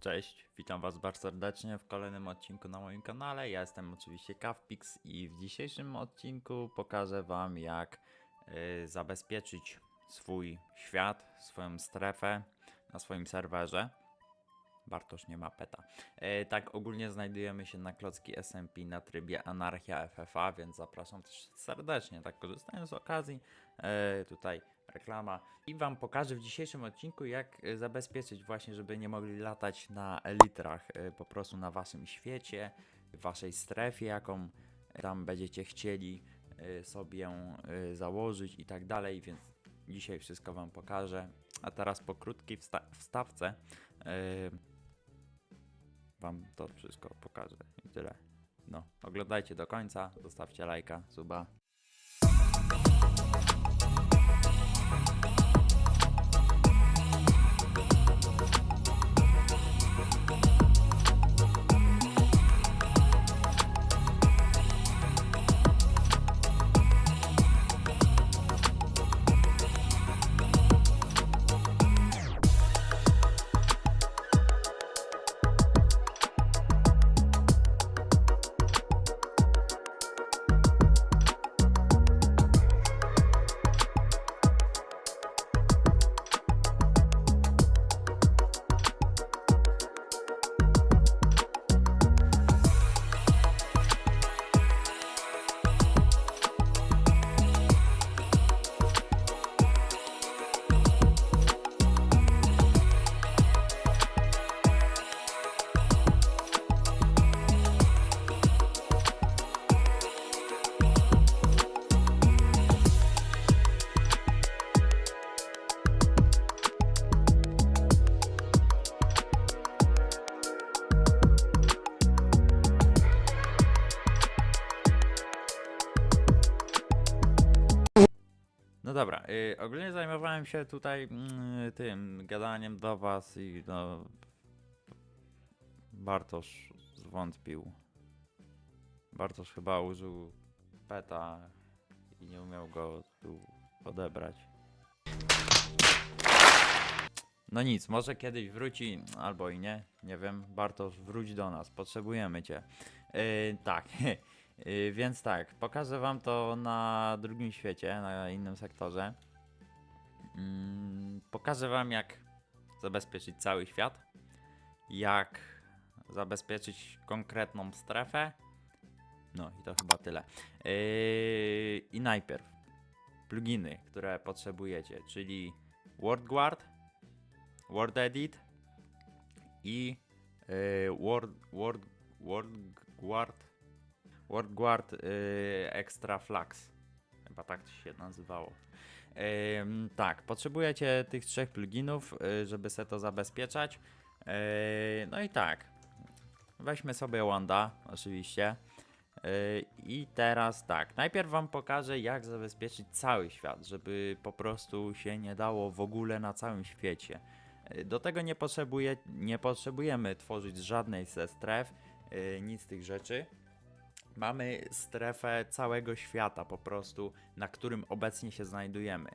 Cześć, witam Was bardzo serdecznie w kolejnym odcinku na moim kanale. Ja jestem oczywiście Kawpix i w dzisiejszym odcinku pokażę Wam jak y, zabezpieczyć swój świat, swoją strefę na swoim serwerze. Bartosz nie ma peta. E, tak, ogólnie znajdujemy się na klocki SMP na trybie Anarchia FFA, więc zapraszam też serdecznie, tak korzystając z okazji, e, tutaj reklama i Wam pokażę w dzisiejszym odcinku jak e, zabezpieczyć właśnie, żeby nie mogli latać na elitrach, e, po prostu na Waszym świecie, w Waszej strefie, jaką tam będziecie chcieli e, sobie e, założyć i tak dalej, więc dzisiaj wszystko Wam pokażę. A teraz po krótkiej wsta- wstawce e, Wam to wszystko pokażę i tyle. No, oglądajcie do końca, zostawcie lajka, suba. No dobra, y, ogólnie zajmowałem się tutaj mm, tym gadaniem do was i no Bartosz zwątpił. Bartosz chyba użył peta i nie umiał go tu odebrać. No nic, może kiedyś wróci, albo i nie, nie wiem. Bartosz, wróć do nas, potrzebujemy cię. Yy, tak, yy, więc tak, pokażę wam to na drugim świecie, na innym sektorze. Mm, pokażę wam jak zabezpieczyć cały świat, jak zabezpieczyć konkretną strefę. No i to chyba tyle. Yy, I najpierw pluginy, które potrzebujecie, czyli WordGuard, WordEdit i yy, Word, Word, WordGuard, WordGuard yy, Extra Flux. Chyba tak to się nazywało. Ym, tak, potrzebujecie tych trzech pluginów, yy, żeby se to zabezpieczać. Yy, no i tak, weźmy sobie Wanda, oczywiście. Yy, I teraz tak, najpierw Wam pokażę, jak zabezpieczyć cały świat, żeby po prostu się nie dało w ogóle na całym świecie. Yy, Do tego nie, potrzebuje, nie potrzebujemy tworzyć żadnej ze stref, yy, nic z tych rzeczy. Mamy strefę całego świata po prostu, na którym obecnie się znajdujemy.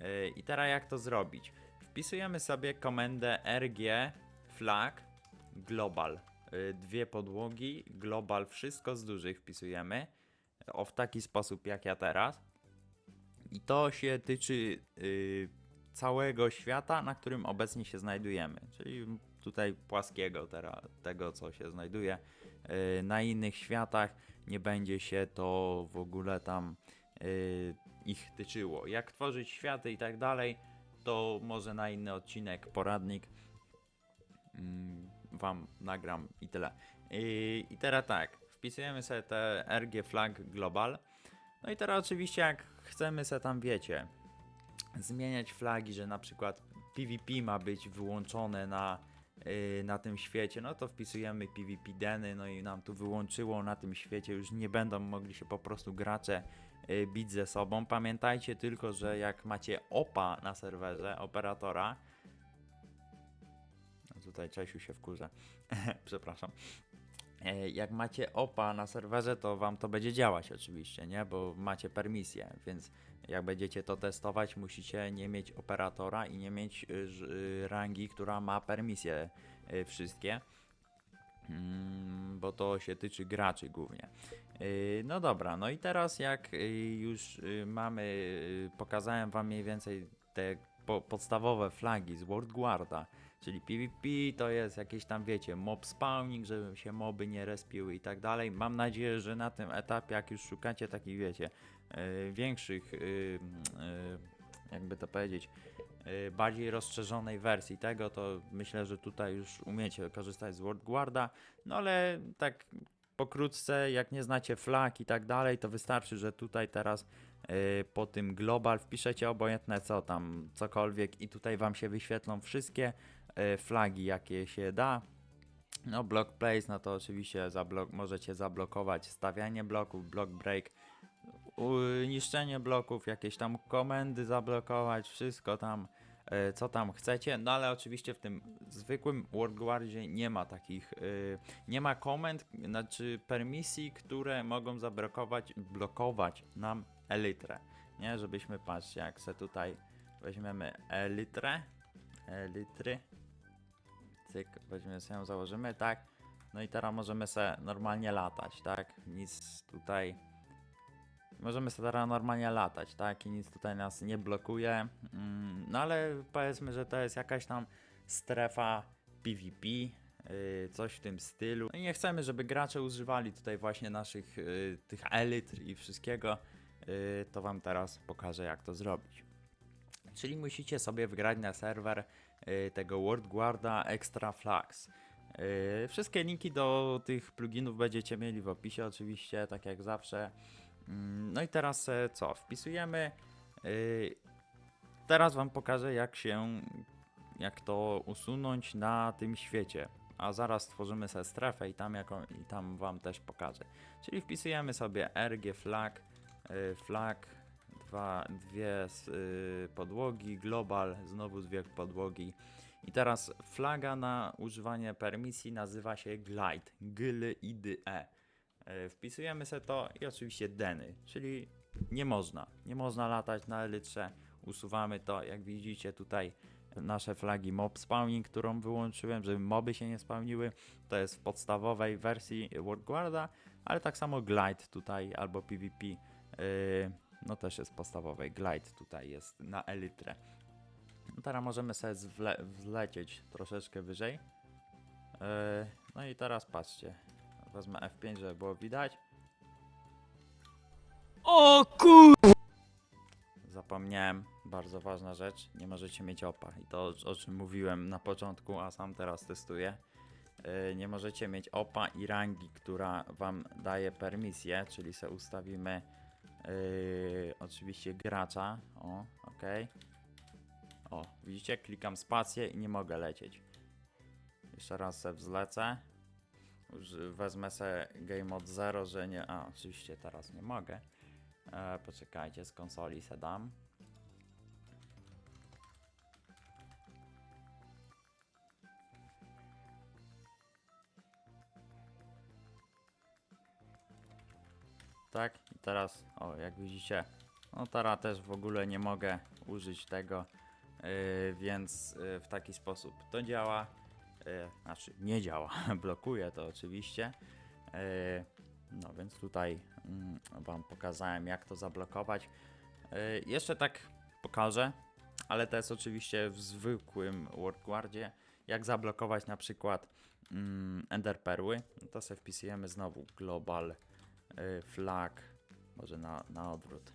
Yy, I teraz jak to zrobić? Wpisujemy sobie komendę rg flag global. Yy, Dwie podłogi, global, wszystko z dużych wpisujemy. O w taki sposób jak ja teraz. I to się tyczy yy, całego świata, na którym obecnie się znajdujemy. Czyli tutaj płaskiego teraz, tego, co się znajduje. Yy, na innych światach nie będzie się to w ogóle tam yy, ich tyczyło. Jak tworzyć światy i tak dalej, to może na inny odcinek, poradnik mm, wam nagram i tyle. I, I teraz tak, wpisujemy sobie te RG flag global. No i teraz oczywiście jak chcemy sobie tam, wiecie, zmieniać flagi, że na przykład PvP ma być wyłączone na, yy, na tym świecie, no to wpisujemy PvP deny, no i nam tu wyłączyło na tym świecie, już nie będą mogli się po prostu gracze yy, bić ze sobą. Pamiętajcie tylko, że jak macie opa na serwerze, operatora, no tutaj Czesiu się wkurza, przepraszam. E, Jak macie OPA na serwerze, to wam to będzie działać oczywiście, nie? Bo macie permisję, więc jak będziecie to testować, musicie nie mieć operatora i nie mieć y, y, rangi, która ma permisje y, wszystkie. Mm, bo to się tyczy graczy głównie. No dobra, no i teraz jak już mamy, pokazałem wam mniej więcej te po, podstawowe flagi z World Guarda, czyli PvP to jest jakieś tam wiecie, mob spawning, żeby się moby nie respiły i tak dalej. Mam nadzieję, że na tym etapie jak już szukacie takich wiecie, y, większych, y, y, jakby to powiedzieć, y, bardziej rozszerzonej wersji tego, to myślę, że tutaj już umiecie korzystać z World Guarda, no ale tak pokrótce, jak nie znacie flag i tak dalej, to wystarczy, że tutaj teraz po tym global wpiszecie obojętne co tam, cokolwiek i tutaj wam się wyświetlą wszystkie flagi, jakie się da. No block place, no to oczywiście zablok możecie zablokować stawianie bloków, block break, niszczenie bloków, jakieś tam komendy zablokować, wszystko tam, e, co tam chcecie. No ale oczywiście w tym zwykłym WordGuardzie nie ma takich, e, nie ma komend, znaczy permisji, które mogą zablokować, blokować nam elytrę. Nie, żebyśmy, patrzcie, jak se tutaj weźmiemy elytrę, elitry, cyk, weźmiemy sobie ją, założymy, tak. No i teraz możemy se normalnie latać, tak? Nic tutaj Możemy sobie teraz normalnie latać, tak? I nic tutaj nas nie blokuje. Mm, no ale powiedzmy, że to jest jakaś tam strefa PvP, yy, coś w tym stylu. No i nie chcemy, żeby gracze używali tutaj właśnie naszych yy, tych elit i wszystkiego. Yy, to wam teraz pokażę, jak to zrobić. Czyli musicie sobie wgrać na serwer yy, tego World Guarda Extra Flags. Yy, wszystkie linki do tych pluginów będziecie mieli w opisie oczywiście, tak jak zawsze. Mm, No i teraz e, co? Wpisujemy. y, Teraz wam pokażę jak się, jak to usunąć na tym świecie. A zaraz stworzymy sobie strefę i tam, jako, i tam wam też pokażę. Czyli wpisujemy sobie RG flag, y, flag, dwa, dwie y, podłogi, global, znowu dwie podłogi. I teraz flaga na używanie permisji nazywa się glide, gl i d e. Wpisujemy sobie to i oczywiście deny, czyli nie można, nie można latać na elytrze, usuwamy to, jak widzicie tutaj nasze flagi mob spawning, którą wyłączyłem, żeby moby się nie spawniły, to jest w podstawowej wersji World Guarda, ale tak samo glide tutaj albo PvP, yy, no też jest podstawowej, glide tutaj jest na elytrę. No teraz możemy sobie zwle- wzlecieć troszeczkę wyżej. Yy, no i teraz patrzcie, Wezmę F5, żeby było widać. O kur... Zapomniałem, bardzo ważna rzecz, nie możecie mieć opa. I to o czym mówiłem na początku, a sam teraz testuję. Yy, nie możecie mieć opa i rangi, która wam daje permisję, czyli sobie ustawimy yy, oczywiście gracza. O, ok. O, widzicie, klikam spację i nie mogę lecieć. Jeszcze raz se wzlecę. Już wezmę sobie game mode 0, że nie. A, oczywiście teraz nie mogę. E, poczekajcie, z konsoli se dam. Tak, i teraz, o, jak widzicie, no teraz też w ogóle nie mogę użyć tego, yy, więc yy, w taki sposób to działa. Yy, znaczy, nie działa, blokuje to oczywiście. Yy, no więc tutaj mm, Wam pokazałem, jak to zablokować. Yy, jeszcze tak pokażę, ale to jest oczywiście w zwykłym WordGuardzie. Jak zablokować na przykład mm, Ender Perły, no to sobie wpisujemy znowu global flag, może na, na odwrót.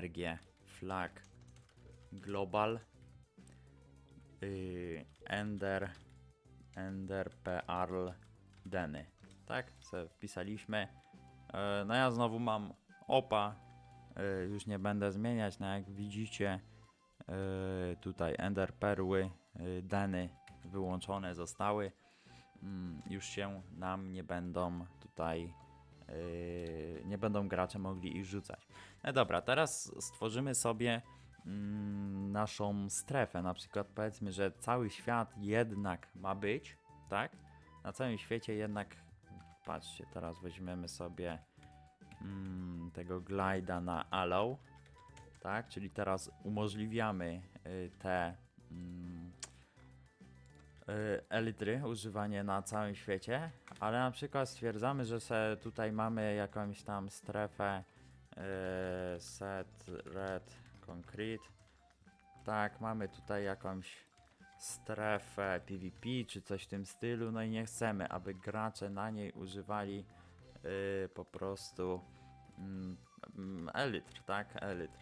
RG flag global y, Ender Ender Perl Deny. Tak, sobie wpisaliśmy. E, No ja znowu mam opa. E, Już nie będę zmieniać, no jak widzicie e, tutaj Ender Perły e, Deny wyłączone zostały. Mm, Już się nam nie będą tutaj nie będą gracze mogli ich rzucać. No dobra, teraz stworzymy sobie mm, naszą strefę. Na przykład powiedzmy, że cały świat jednak ma być, tak? Na całym świecie jednak patrzcie, teraz weźmiemy sobie mm, tego glida na allow, tak, czyli teraz umożliwiamy y, te mm, elitry, używanie na całym świecie, ale na przykład stwierdzamy, że se tutaj mamy jakąś tam strefę y, set red concrete, tak, mamy tutaj jakąś strefę PvP czy coś w tym stylu, no i nie chcemy, aby gracze na niej używali y, po prostu mm, elitr, tak, elitr.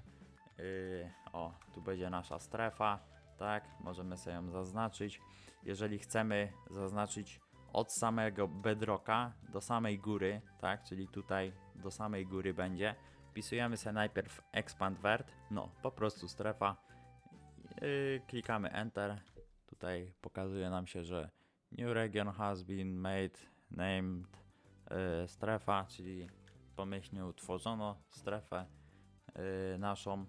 Y, o, tu będzie nasza strefa, tak, możemy sobie ją zaznaczyć. Jeżeli chcemy zaznaczyć od samego bedrocka do samej góry, tak, czyli tutaj do samej góry będzie, wpisujemy sobie najpierw expand vert, no, po prostu strefa, yy, klikamy enter, tutaj pokazuje nam się, że new region has been made, named yy, strefa, czyli pomyślnie utworzono strefę yy, naszą.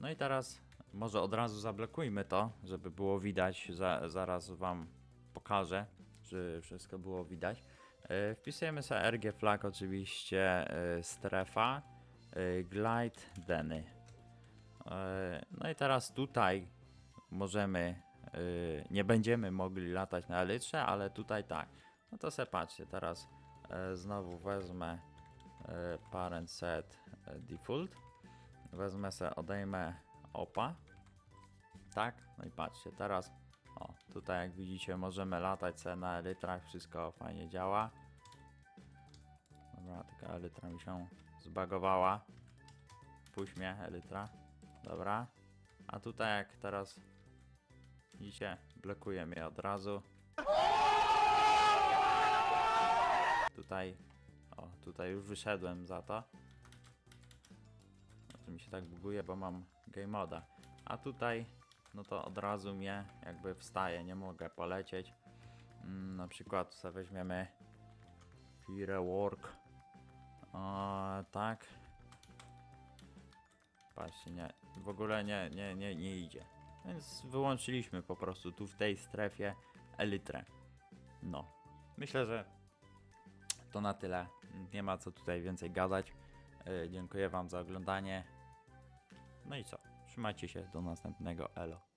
No i teraz może od razu zablokujmy to, żeby było widać, za, zaraz wam pokażę, że wszystko było widać. Yy, wpisujemy sobie RG flag oczywiście, yy, strefa, yy, glide deny. No i teraz tutaj możemy, nie będziemy mogli latać na elytrze, ale tutaj tak. No to se patrzcie, teraz znowu wezmę parent set default. Wezmę se, odejmę opa. Tak, no i patrzcie, teraz o, tutaj jak widzicie możemy latać se na elytrach, wszystko fajnie działa. Dobra, tylko elytra mi się zbagowała. Puść mnie, elytra. Dobra. A tutaj jak teraz widzicie, blokuje mnie od razu. Tutaj, o, tutaj już wyszedłem za to. To mi się tak buguje, bo mam game moda. A tutaj, no to od razu mnie jakby wstaje, nie mogę polecieć. Mm, na przykład sobie weźmiemy Firework. O, tak. Patrzcie, nie, w ogóle nie, nie, nie, nie idzie. Więc wyłączyliśmy po prostu tu w tej strefie elytrę. No, myślę, że to na tyle. Nie ma co tutaj więcej gadać. Yy, dziękuję Wam za oglądanie. No i co? Trzymajcie się do następnego. Elo.